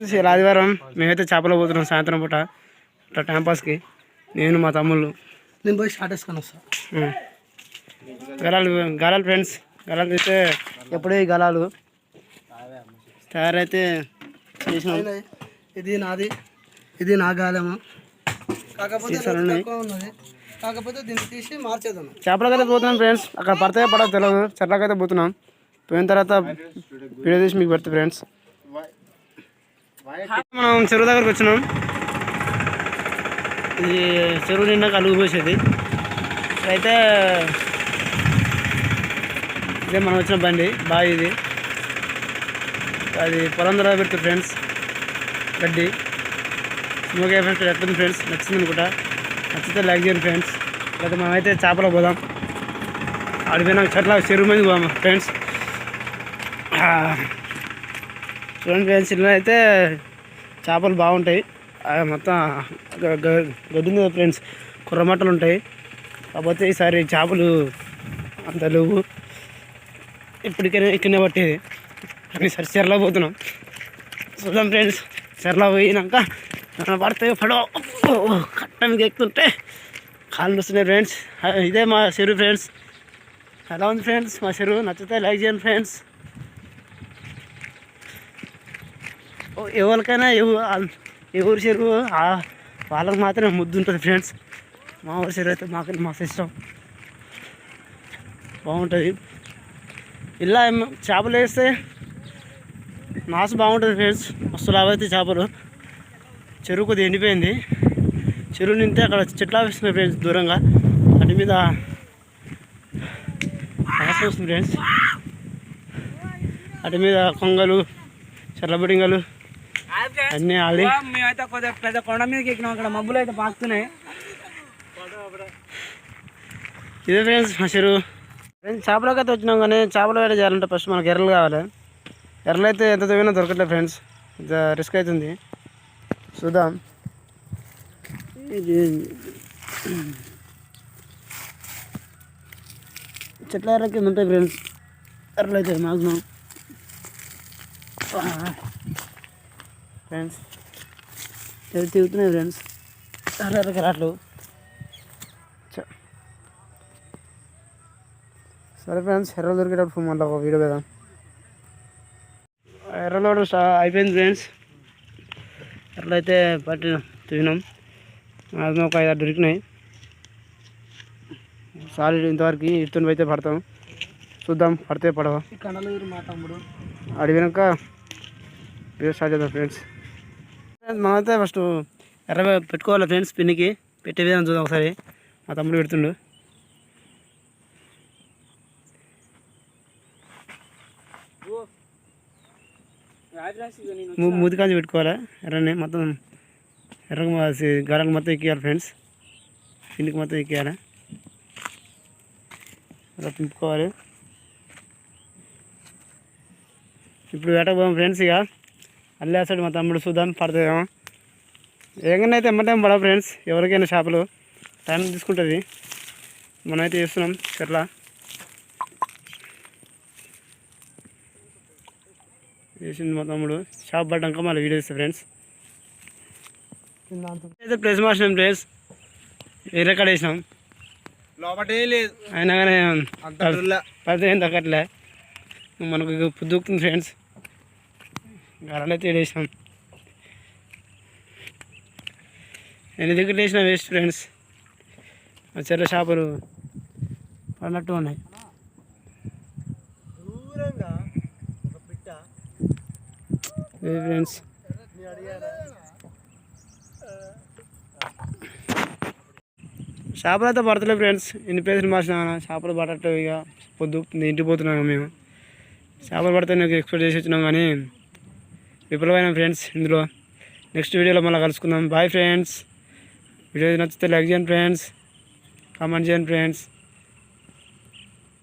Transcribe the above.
ఇలా ఆదివారం మేమైతే చేపలు పోతున్నాం సాయంత్రం పూట ఇట్లా టైంపాస్కి నేను మా తమ్ముళ్ళు. నేను పోయి షార్ట్ వేసుకొని వస్తా. ఉం. గలాలు గలాలు ఫ్రెండ్స్ గలాలు అయితే ఎప్పుడే గలాలు తయారైతే చేసినాం. ఇది నాది. ఇది నా గాలము. కాకపోతే కాకపోతే దీన్ని తీసి మార్చేద్దాం. చేపలకైతే పోతున్నాం ఫ్రెండ్స్ అక్కడ పడతాయో పడదో తెలియదు చెట్లకైతే పోతున్నాం. పోయిన తర్వాత వీడియో తీసి మీకు పెడతా ఫ్రెండ్స్ మనం చెరువు దగ్గరకు వచ్చినాం. ఇది చెరువు నిండా కలుగు పోసేది. అయితే ఇదే మనం వచ్చిన బండి బావి ఇది. అది పొలం ద్వారా పెడుతుంది ఫ్రెండ్స్ గడ్డి. స్మోక్ ఎఫెక్ట్ ఎట్టుంది ఫ్రెండ్స్ నచ్చింది అనుకుంటా. నచ్చితే లైక్ చేయండి ఫ్రెండ్స్. లేకపోతే మనమైతే చేపలో పోదాం. ఆడిపోయినా చెట్ల చెరువు మీద పోదాం ఫ్రెండ్స్. చూడండి ఫ్రెండ్స్ ఇలా అయితే చేపలు బాగుంటాయి. అవి మొత్తం గ- గ- మీద ఫ్రెండ్స్ కుర్రమట్టలు ఉంటాయి. కాకపోతే ఈసారి చేపలు అంత లేవు. ఇప్పటికైనా ఇక్కడనే పట్టేది. కానీ సరి చెరలో పోతున్నాం. చూద్దాం ఫ్రెండ్స్. చెరలా పోయినాక పడతాయి పడితే పడవ కట్టనికి ఎక్కుతుంటే కాళ్ళు వస్తున్నాయి ఫ్రెండ్స్. ఇదే మా చెరువు ఫ్రెండ్స్. ఎలా ఉంది ఫ్రెండ్స్? మా చెరువు నచ్చితే లైక్ చేయండి ఫ్రెండ్స్. ఎవరికైనా ఎవ- ఎవరి చెరువు వాళ్ళకి మాత్రమే ముద్దు ఉంటుంది ఫ్రెండ్స్ మా ఊరి చెరువు అయితే మాకు మాకు ఇష్టం. బాగుంటుంది. ఇలా చేపలు వేస్తే నాసు బాగుంటుంది ఫ్రెండ్స్ మస్తు లాభ అయితే చేపలు. చెరువు కొద్దిగా ఎండిపోయింది. చెరువు నింటే అక్కడ చెట్లు ఆపిస్తున్నాయి ఫ్రెండ్స్ దూరంగా. వాటి మీద వాసన వస్తుంది ఫ్రెండ్స్ వాటి మీద కొంగలు చల్లబడింగలు అన్నీ ఆడి. మేమైతే కొద్దిగా పెద్ద కొండ మీదకి ఎక్కినాం. అక్కడ మబ్బులు అయితే పాకుతున్నాయి. ఇదే ఫ్రెండ్స్ మా చెరువు. ఫ్రెండ్స్ చేపలకి అయితే వచ్చినాం కానీ చేపలు వేట చేయాలంటే ఫస్ట్ మనకి ఎర్రలు కావాలి. ఎర్రలు అయితే ఎంత తవ్వినా దొరకట్లేదు ఫ్రెండ్స్. రిస్క్ అవుతుంది చూద్దాం. ఇది చెట్ల ఎర్ర కింద ఉంటాయి ఫ్రెండ్స్. ఎర్రలు అయితే మాక్సిమం. ఫ్రెండ్స్ ఎర్ర తిరుగుతున్నాయి ఫ్రెండ్స్ ఎర్ర ఎర్రకి రాట్లు సరే ఫ్రెండ్స్ ఎర్రలు దొరికేటప్పుడు మళ్ళీ ఒక వీడియో పెదాం ఎర్రలోడు స్టా అయిపోయింది ఫ్రెండ్స్ ఎర్రలు అయితే పట్టిన తిన్నాం అది ఒక ఐదు ఆరు దొరికినాయి. సారీ ఇంతవరకు ఇటుని అయితే పడతాం. చూద్దాం పడితే పడవ. అడిగినాక వీడియో స్టార్ట్ చేద్దాం ఫ్రెండ్స్ మనమైతే ఫస్ట్ ఎర్ర పెట్టుకోవాలి ఫ్రెండ్స్ పిన్నికి. పెట్టే విధానం చూద్దాం ఒకసారి. మా తమ్ముడు పెడుతుండు. మూతి కాంచి పెట్టుకోవాలి? ఎర్రని మొత్తం ఎర్ర గరకు మొత్తం ఎక్కియాలి ఫ్రెండ్స్ పిన్నికి మొత్తం ఎక్కియాలి? అలా తింపుకోవాలి ఇప్పుడు వేటకు పోయాం ఫ్రెండ్స్ ఇక. అల్లేస్తాడు మా తమ్ముడు చూద్దాం పడుతుందేమో. అయితే ఎమ్మటేం పడవ ఫ్రెండ్స్. ఎవరికైనా చేపలు టైం తీసుకుంటుంది. మనమైతే చేస్తున్నాం. చెట్ల. వేసింది మా తమ్ముడు. చేప పడ్డాక మళ్ళీ వీడియో ఇస్తాం ఫ్రెండ్స్. అయితే ప్లేస్ మార్చినాం ప్లేస్ వేరే కాడ వేసినాం. లోపటే లేదు. అయినా కానీ. పడితే ఏం తగ్గట్లే మనకు పొద్దుకుతుంది ఫ్రెండ్స్. గరలైతే వేసినాం ఎన్ని దగ్గర వేసిన వేస్ట్ ఫ్రెండ్స్? ఆ చెర్ల చేపలు పడినట్టు ఉన్నాయి. ఫ్రెండ్స్? చేపలు అయితే పడతలేదు ఫ్రెండ్స్. ఎన్ని ప్లేసులు మార్చినా చేపలు పడట్లేదు ఇక. పొద్దుకుతుంది ఇంటికి పోతున్నాం మేము. చేపలు పడితే నాకు ఎక్స్పెక్ట్ చేసి వచ్చినాం కానీ విఫలమైన ఫ్రెండ్స్ ఇందులో నెక్స్ట్ వీడియోలో మళ్ళీ కలుసుకుందాం. బాయ్ ఫ్రెండ్స్ వీడియో నచ్చితే లైక్ చేయండి ఫ్రెండ్స్ కామెంట్ చేయండి ఫ్రెండ్స్